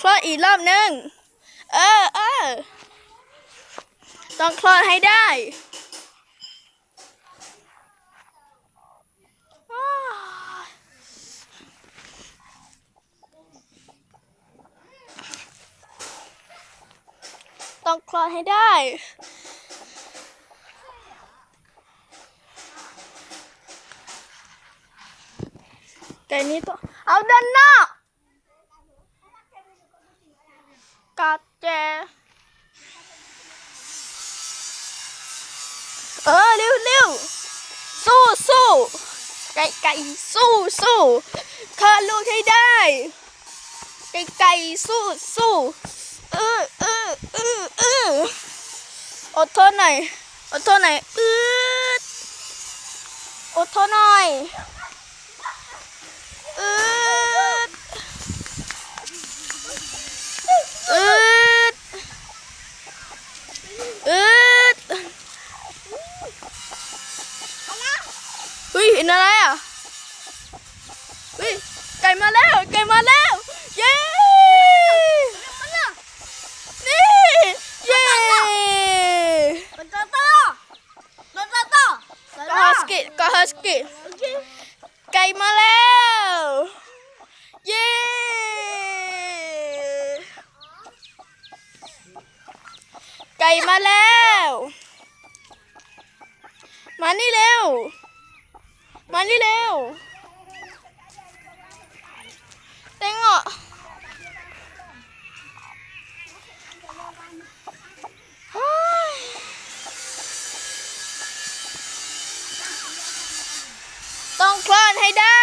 คลอดอีกรอบหนึ่งเออเออต้องคลอดให้ได้ต้องคลอดให้ได้ ไก่นี้ต้องเอาด้านหน้า กัดแจเออเร็วเร็วสู้สู้ไก่ไก่สู้สู้ฆ่าลูกให้ได้ไก่ไก่สู้สู้เออเออเออเอออดทนหน่อยอดทนหน่อยอืดอดทนหน่อย อืดอืดอืด เฮ้ยเห็นอะไรอะเฮ้ยไก่มาแล้วไก่มาแล้วเย้นี่เย้มันโตโตมันโตโตก็ฮัสกี้ก็ฮัสกี้ไก่มาแล้วเย้ไก่มาแล้ว มานี่เร็ว มานี่เร็วเต็งอะเฮ้ยต้องคลอดให้ได้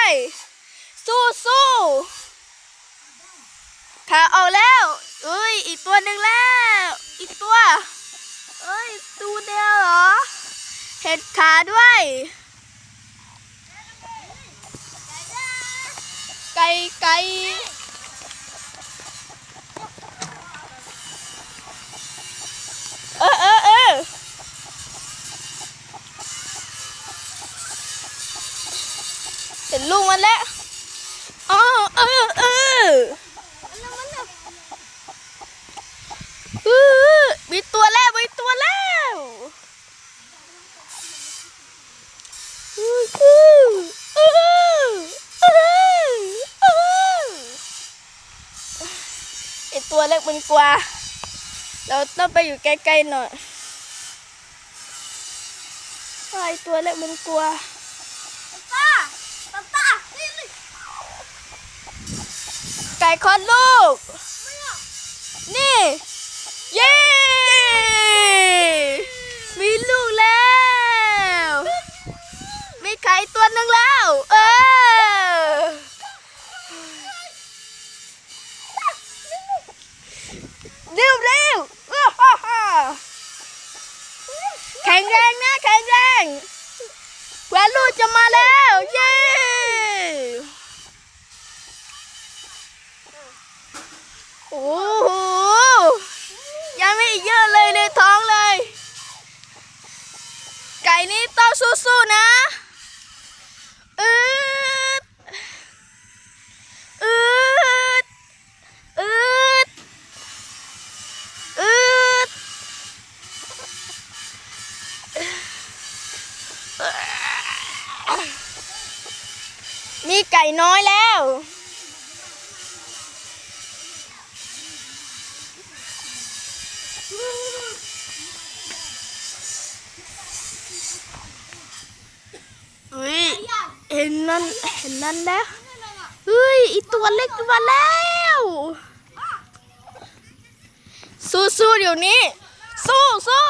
สู้สู้ขาเอาแล้วเอ้ย อีกตัวหนึ่งแล้ว อีกตัว เอ้ย ตูเดียวเหรอ เห็ดขาด้วย ไก่ไก่เออเออเออเห็นลูกมันแล้วอ๋อเออเออเออมีตัวแล้วมีตัวแล้วอื้ออื้ออื้ออื้ออื้อไอ ตัวเล็กมันกลัวเราต้องไปอยู่ใกล้ๆหน่อยไอตัวเล็กมันกลัวป้าป้าป้านี่นี่ไก่คลอดลูก นี่ เย้ มีลูกแล้ว มีไข่ตัวหนึ่งแล้ว เออ เร็วเร็วว้าวฮ่าฮ่าแข็งแรงนะ แข็งแรงเพื่อนลูกจะมาแล้ว เย้ โอ้โหยังไม่อีกเยอะเลยในท้องเลย ไก่นี้ต้องสู้ๆนะอืดอืดอืดอืดมีไก่น้อยแล้ว อุ้ย เห็นนั่นเห็นนั่นแล้วเฮ้ยอีตัวเล็กมาแล้วสู้สู้ๆเดี๋ยวนี้ สู้สู้